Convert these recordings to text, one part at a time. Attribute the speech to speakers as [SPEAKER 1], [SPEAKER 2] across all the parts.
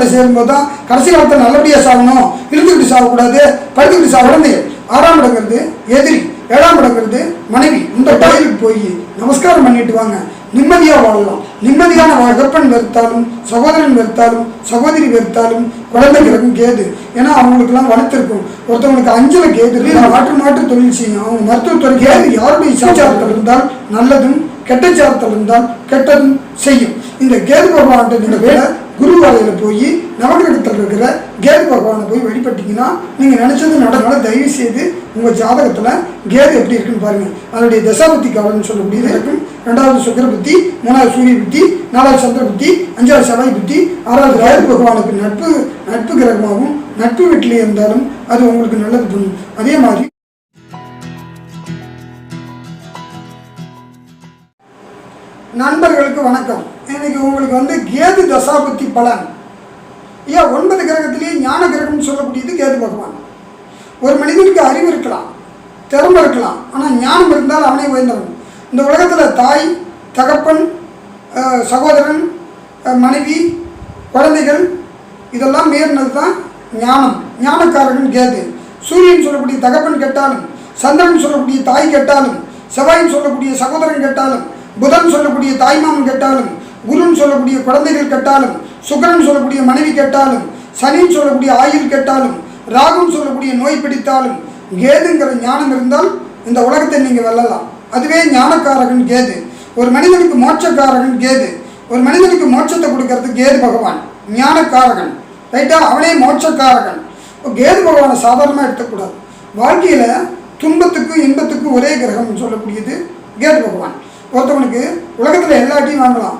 [SPEAKER 1] சேரும்போது தான் கடைசி காலத்தில் நல்லபடியாக சாகணும். இழுத்துக்கிட்டு சாகக்கூடாது. படுத்துக்கிட்டு சாக குழந்தைகள் ஆறாம் இடங்கிறது எதிரி ஏழாம் இடங்கிறது மனைவி. இந்த கோயிலுக்கு போய் நமஸ்காரம் பண்ணிட்டு வாங்க. நிம்மதியாக வாழலாம். நிம்மதியான வகப்பன் வெறுத்தாலும் சகோதரன் வெறுத்தாலும் சகோதரி வெறுத்தாலும் குழந்தைங்களுக்கும் கேது. ஏன்னா அவங்களுக்குலாம் வளர்த்துருக்கும். ஒருத்தவங்களுக்கு அஞ்சல கேது மாற்று மாற்று தொழில் செய்யும். அவங்க மருத்துவத்துறை கேது யாருடைய சாச்சாரத்தில் இருந்தால் நல்லதும் கெட்ட சாரத்தில் இருந்தால் கெட்டதும் செய்யும். இந்த கேது பகவான் இந்த வேலை குருவாலையில் போய் நவகிரகத்தில் இருக்கிற கேது பகவானை போய் வழிபட்டீங்கன்னா நீங்கள் நினச்சது நடனால தயவு செய்து உங்கள் ஜாதகத்தில் கேது எப்படி இருக்குன்னு பாருங்கள் அதனுடைய தசாபத்தி காலம்னு சொல்லக்கூடியது இருக்கும் ரெண்டாவது சுக்கர புத்தி மூணாவது சூரிய புத்தி நாலாவது சந்திர புத்தி அஞ்சாவது செவ்வாய் புத்தி ஆறாவது கேது பகவானுக்கு நட்பு நட்பு கிரகமாகவும் நட்பு வீட்டிலே இருந்தாலும் அது உங்களுக்கு நல்லது பண்ணும் அதே மாதிரி நண்பர்களுக்கு வணக்கம். இன்னைக்கு உங்களுக்கு வந்து கேது தசாபுத்தி பலன். ஏன் ஒன்பது கிரகத்திலேயே ஞான கிரகம்னு சொல்லக்கூடியது கேது பகவான். ஒரு மனிதனுக்கு அறிவு இருக்கலாம் திறமை இருக்கலாம் ஆனால் ஞானம் இருந்தால் அவனே உயர்ந்தவன். இந்த உலகத்தில் தாய் தகப்பன் சகோதரன் மனைவி குழந்தைகள் இதெல்லாம் மீறினது தான் ஞானம். ஞானக்காரகன் கேது. சூரியன் சொல்லக்கூடிய தகப்பன் கெட்டாலும் சந்திரன் சொல்லக்கூடிய தாய் கெட்டாலும் செவ்வாயின் சொல்லக்கூடிய சகோதரன் கெட்டாலும் புதன் சொல்லக்கூடிய தாய்மாமன் கெட்டாலும் குருன்னு சொல்லக்கூடிய குழந்தைகள் கேட்டாலும் சுக்கிரன் சொல்லக்கூடிய மனைவி கேட்டாலும் சனின்னு சொல்லக்கூடிய ஆயுள் கேட்டாலும் ராகுன்னு சொல்லக்கூடிய நோய் பிடித்தாலும் கேதுங்கிற ஞானம் இருந்தால் இந்த உலகத்தை நீங்கள் வெல்லலாம். அதுவே ஞானக்காரகன் கேது. ஒரு மனிதனுக்கு மோட்சக்காரகன் கேது. ஒரு மனிதனுக்கு மோட்சத்தை கொடுக்கறது கேது பகவான் ஞானக்காரகன். ரைட்டா? அவனே மோட்சக்காரகன். இப்போ கேது பகவானை சாதாரணமாக எடுத்துக்கூடாது. வாழ்க்கையில் துன்பத்துக்கும் இன்பத்துக்கும் ஒரே கிரகம்னு சொல்லக்கூடியது கேது பகவான். ஒருத்தவனுக்கு உலகத்தில் எல்லாத்தையும் வாங்கலாம்.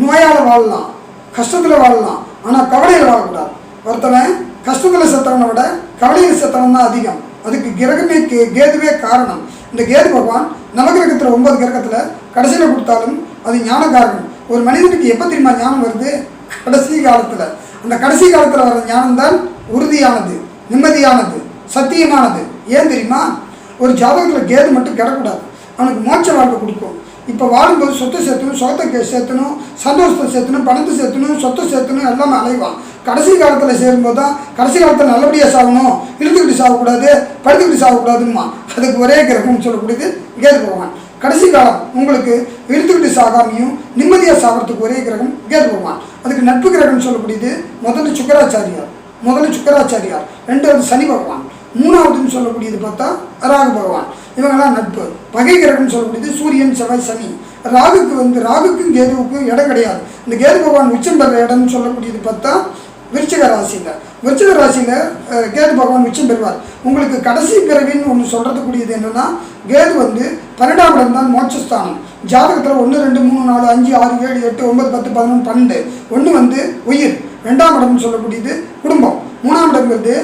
[SPEAKER 1] நோயால் வாழலாம் கஷ்டத்தில் வாழலாம் ஆனால் கவலையில் வாழக்கூடாது. ஒருத்தவன் கஷ்டத்தில் செத்தவனை விட கவலையில் செத்தவன் தான் அதிகம். அதுக்கு கிரகமே கே கேதுவே காரணம். இந்த கேது பகவான் நவகிரகத்தில் ஒன்பது கிரகத்தில் கடைசியில் கொடுத்தாலும் அது ஞானகாரகம் ஒரு மனிதனுக்கு எப்போ தெரியுமா ஞானம் வருது? கடைசி காலத்தில். அந்த கடைசி காலத்தில் வர ஞானம் தான் உறுதியானது நிம்மதியானது சத்தியமானது. ஏன் தெரியுமா? ஒரு ஜாதகத்தில் கேது மட்டும் கிடக்கூடாது அவனுக்கு மோட்ச வாழ்க்கை கொடுக்கும். இப்போ வாழும்போது சொத்தை சேர்த்தணும் சொத்தை சேர்த்தணும் சந்தோஷத்தை சேர்த்தணும் பணத்தை சேர்த்தணும் சொத்தை சேர்த்தணும் எல்லாமே அலைவான். கடைசி காலத்தில் சேரும்போது தான் கடைசி காலத்தில் நல்லபடியாக சாகணும் இழுத்துக்கிட்டு சாகக்கூடாது படுத்துக்கிட்டு சாகக்கூடாதும்மா அதுக்கு ஒரே கிரகம்னு சொல்லக்கூடியது கேது பகவான். கடைசி காலம் உங்களுக்கு இழுத்துக்கிட்டு சாகாமையும் நிம்மதியாக சாகிறதுக்கு ஒரே கிரகம் கேது பகவான். அதுக்கு நட்பு கிரகம்னு சொல்லக்கூடியது முதல்ல சுக்கராச்சாரியார். முதல்ல சுக்கராச்சாரியார். ரெண்டாவது சனி பகவான். மூணாவதுன்னு சொல்லக்கூடியது பார்த்தா ராகு பகவான். இவங்கெல்லாம் நட்பு. பகை கிரகம்னு சொல்லக்கூடியது சூரியன் செவ்வாய் சனி. ராகுக்கு வந்து ராகுக்கும் கேதுவுக்கும் இடம் கிடையாது. இந்த கேது பகவான் உச்சம் பெற இடம்னு சொல்லக்கூடியது பார்த்தா விருச்சிக ராசியில். விருச்சிக ராசியில் கேது பகவான் உச்சம் பெறுவார். உங்களுக்கு கடைசி பிறவின்னு ஒன்று சொல்கிறதுக்கூடியது என்னென்னா கேது வந்து பன்னெண்டாம் இடம் தான் மோட்சஸ்தானம். ஜாதகத்தில் ஒன்று ரெண்டு மூணு நாலு அஞ்சு ஆறு ஏழு எட்டு ஒன்பது பத்து பதினொன்று பன்னெண்டு. ஒன்று வந்து உயிர். ரெண்டாம் இடம்னு சொல்லக்கூடியது குடும்பம். மூணாம் இடங்கிறது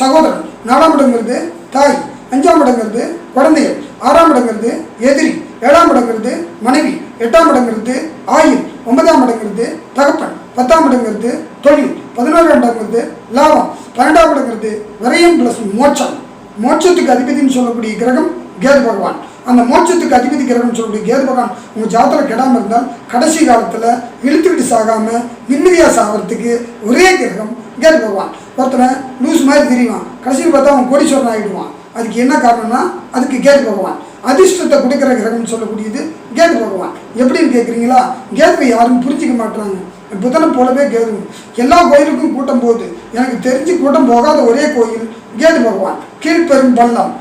[SPEAKER 1] சகோதரன். நாலாம் இடங்கிறது தாய். அஞ்சாம் இடங்கிறது குழந்தைகள் ஆறாம் இடங்கிறது எதிரி ஏழாம் இடங்கிறது மனைவி எட்டாம் இடங்கிறது ஆயுள் ஒன்பதாம் இடங்கிறது தகப்பன் பத்தாம் இடங்கிறது தொழில் பதினோராம் இடங்கிறது லாபம் பன்னெண்டாம் இடங்கிறது விரயம் ப்ளஸ் மோட்சம். மோட்சத்துக்கு அதிபதினு சொல்லக்கூடிய கிரகம் கேது பகவான். அந்த மோட்சத்துக்கு அதிபதி கிரகம் சொல்லக்கூடிய கேது பகவான் உங்கள் ஜாதகம் கெடாமல் இருந்தால் கடைசி காலத்தில் இழுத்துக்கிட்டு சாகாமல் நிம்மதியாக சாகிறதுக்கு ஒரே கிரகம் கேது பகவான். ஒருத்தனை லூஸ் மாதிரி தெரியுவான் கடைசியில் பார்த்தா அவன் கோடீஸ்வரன் ஆகிடுவான் அதுக்கு என்ன காரணம்னா அதுக்கு கேது பகவான். அதிர்ஷ்டத்தை கொடுக்குற கிரகம்னு சொல்லக்கூடியது கேது பகவான். எப்படின்னு கேட்குறீங்களா கேதுவை யாரும் புரிஞ்சிக்க மாட்டாங்க புதனை போலவே கேது. எல்லா கோயிலுக்கும் கூட்டம் போகுது. எனக்கு தெரிஞ்சு கூட்டம் போகாத ஒரே கோயில் கேது பகவான். கீழ்பெரும் பள்ளம்.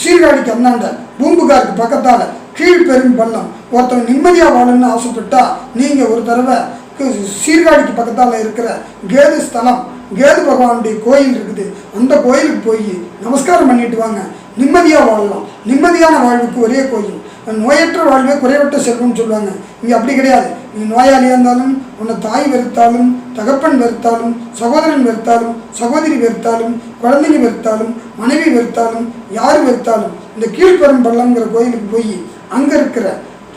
[SPEAKER 1] சீர்காழிக்கு அந்தாண்ட பூம்புகாருக்கு பக்கத்தால் கீழ்பெரும் பள்ளம். ஒருத்தவங்க நிம்மதியாக வாழணும்னு ஆசைப்பட்டா நீங்கள் ஒரு தடவை சீர்காழிக்கு பக்கத்தால் இருக்கிற கேது ஸ்தலம் கேது பகவானுடைய கோயில் இருக்குது. அந்த கோயிலுக்கு போய் நமஸ்காரம் பண்ணிட்டு வாங்க. நிம்மதியாக வாழலாம். நிம்மதியான வாழ்வுக்கு ஒரே கோயில். நோயற்ற வாழ்வே குறைவற்ற செல்வம்னு சொல்லுவாங்க. இங்கே அப்படி கிடையாது. நீ நோயாளியாக இருந்தாலும் உன்னை தாய் வெறுத்தாலும் தகப்பன் வெறுத்தாலும் சகோதரன் வெறுத்தாலும் சகோதரி வெறுத்தாலும் குழந்தைங்க வெறுத்தாலும் மனைவி வெறுத்தாலும் யார் வெறுத்தாலும் இந்த கீழ்பெரும் பள்ளம்ங்கிற கோயிலுக்கு போய் அங்கே இருக்கிற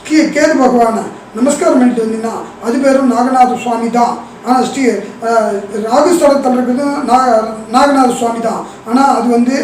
[SPEAKER 1] கீ கேது பகவானை நமஸ்காரம் பண்ணிட்டு வந்தீங்கன்னா அது பேரும் நாகநாத சுவாமி தான் ஆனால் ஸ்ரீ அஹ், ராகுஸ்தலத்தில் இருக்கிறது நாக நாகநாத சுவாமி தான் ஆனால் அது வந்து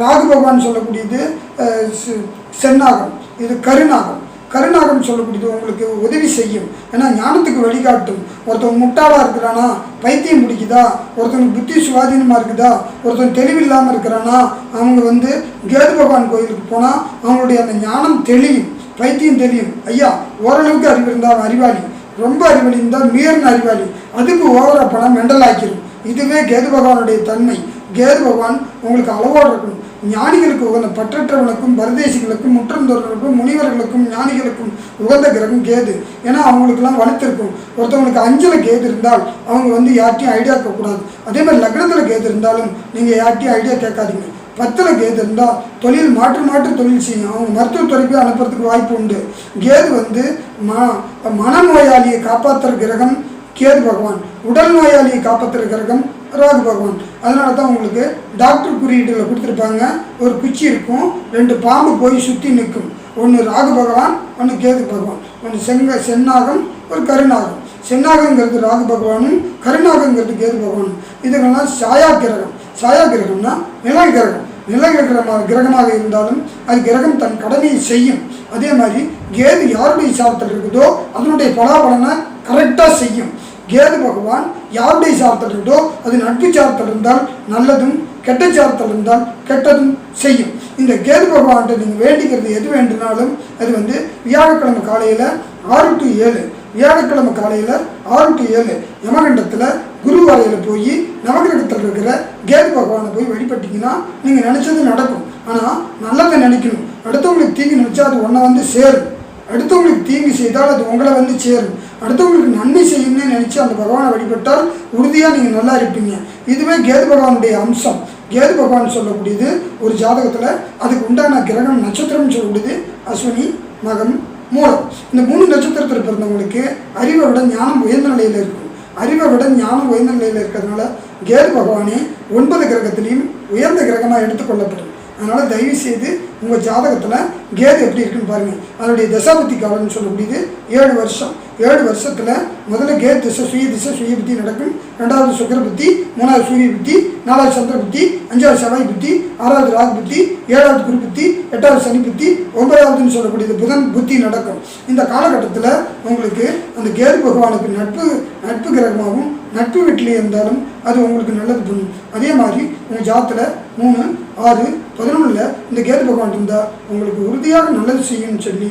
[SPEAKER 1] ராகு பகவான் சொல்லக்கூடியது சென்னாகம் செ- செந்நாகம். இது கருநாகம். கருநாகம் சொல்லக்கூடியது உங்களுக்கு உதவி செய்யும். ஏன்னா ஞானத்துக்கு வழிகாட்டும். ஒருத்தன் முட்டாளாக இருக்கிறானா பைத்தியம் பிடிக்குதா? ஒருத்தனுக்கு புத்தி சுவாதீனமாக இருக்குதா? ஒருத்தன் தெளிவில்லாமல் இருக்கிறானா? அவங்க வந்து கேது பகவான் கோயிலுக்கு போனால் அவங்களுடைய அந்த ஞானம் தெளியும். பைத்தியம் தெரியும் ஐயா ஓரளவுக்கு அறிவு இருந்தால் அறிவாளி. ரொம்ப அறிவாளி இருந்தால் மீறின அறிவாளி. அதுக்கு ஓவரா பணம் மெண்டல் ஆக்கிடும் இதுவே கேது பகவானுடைய தன்மை. கேது பகவான் உங்களுக்கு அளவோடு இருக்கணும். ஞானிகளுக்கு உகந்த பற்றற்றவனுக்கும் பரதேசிகளுக்கும் முற்றந்தோர்களுக்கும் முனிவர்களுக்கும் ஞானிகளுக்கும் உகந்த கிரகம் கேது. ஏன்னா அவங்களுக்கெல்லாம் வலுத்திருக்கும். ஒருத்தவங்களுக்கு அஞ்சில் கேது இருந்தால் அவங்க வந்து யார்ட்டையும் ஐடியா கேட்கக்கூடாது. அதே மாதிரி லக்னத்தில் கேது இருந்தாலும் நீங்கள் யார்ட்டையும் ஐடியா கேட்காதீங்க. பத்தில் கேது இருந்தால் தொழில் மாற்று மாற்று தொழில் செய்யும். அவங்க மருத்துவத்துறைக்கு அனுப்புறதுக்கு வாய்ப்பு உண்டு. கேது வந்து ம மனநோயாளியை காப்பாற்றுற கிரகம் கேது பகவான். உடல் நோயாளியை காப்பாற்றுற கிரகம் ராகு பகவான். அதனால தான் உங்களுக்கு டாக்டர் குறியீட்டில் கொடுத்துருப்பாங்க. ஒரு குச்சி இருக்கும். ரெண்டு பாம்பு போய் சுற்றி நிற்கும். ஒன்று ராகு பகவான் ஒன்று கேது பகவான். ஒன்று செங்க சென்னாகம் ஒரு கருநாகம். சென்னாகங்கிறது ராகு பகவானும் கருநாகங்கிறது கேது பகவானும். இதுக்கெல்லாம் சாயா கிரகம். சாயா கிரகம்னா நிலை கிரகம் நிலை கிரகமாக கிரகமாக இருந்தாலும் அது கிரகம் தன் கடமையை செய்யும். அதே மாதிரி கேது யாருடைய சாரத்தில் இருக்குதோ அதனுடைய பலாபலனை கரெக்டாக செய்யும். கேது பகவான் யாருடைய சாரத்தில் இருக்குதோ அது நட்பு சாரத்தில் இருந்தால் நல்லதும் கெட்ட சாரத்தில் இருந்தால் கெட்டதும் செய்யும். இந்த கேது பகவான்கிட்ட நீங்கள் வேண்டிக்கிறது எது வேண்டுனாலும் அது வந்து வியாழக்கிழமை காலையில் ஆறு டு ஏழு. வியாழக்கிழமை காலையில் ஆறு டு ஏழு. யமகண்டத்தில் குருவாலையில் போய் நவகிரகத்தில் இருக்கிற கேது பகவானை போய் வழிபட்டிங்கன்னா நீங்கள் நினச்சது நடக்கும். ஆனால் நல்லதை நினைக்கணும். அடுத்தவங்களுக்கு தீங்கு நினச்சா அது ஒன்றை வந்து சேரும். அடுத்தவங்களுக்கு தீங்கு செய்தால் அது உங்களை வந்து சேரும். அடுத்தவங்களுக்கு நன்மை செய்யணும்னு நினச்சி அந்த பகவானை வழிபட்டால் உறுதியாக நீங்கள் நல்லா இருப்பீங்க. இதுவே கேது பகவானுடைய அம்சம். கேது பகவான் சொல்லக்கூடியது ஒரு ஜாதகத்தில் அதுக்கு உண்டான கிரகம் நட்சத்திரம்னு சொல்லக்கூடியது அஸ்வினி மகம் மூலம். இந்த மூணு நட்சத்திரத்தில் பிறந்தவங்களுக்கு அறிவை விட ஞானம் உயர்ந்த நிலையில் இருக்கும். அறிவை விட ஞானம் உயர்ந்த நிலையில் இருக்கிறதுனால கேது பகவானே ஒன்பது கிரகத்திலையும் உயர்ந்த கிரகமாக எடுத்துக்கொள்ளப்படும் அதனால் தயவு செய்து உங்கள் ஜாதகத்தில் கேது எப்படி இருக்குன்னு பாருங்கள் அதனுடைய தசாபத்தி காலம்னு சொல்லக்கூடியது ஏழு வருஷம் ஏழு வருஷத்தில் முதல்ல கே திசை சுய திசை சுய புத்தி நடக்கும். ரெண்டாவது சுக்கர புத்தி மூணாவது சூரிய புத்தி நாலாவது சந்திர புத்தி அஞ்சாவது செவ்வாய் புத்தி ஆறாவது ராகு புத்தி ஏழாவது குரு புத்தி எட்டாவது சனி புத்தி ஒன்பதாவதுன்னு சொல்லக்கூடியது புதன் புத்தி நடக்கும். இந்த காலகட்டத்தில் உங்களுக்கு அந்த கேது பகவானுக்கு நட்பு நட்பு கிரகமாகவும் நட்பு வீட்டிலே இருந்தாலும் அது உங்களுக்கு நல்லது பண்ணும் அதே மாதிரி உங்கள் ஜாத்தில் மூணு ஆறு பதினொன்றில் இந்த கேது பகவான் இருந்தால் உங்களுக்கு உறுதியாக நல்லது செய்யும்னு சொல்லி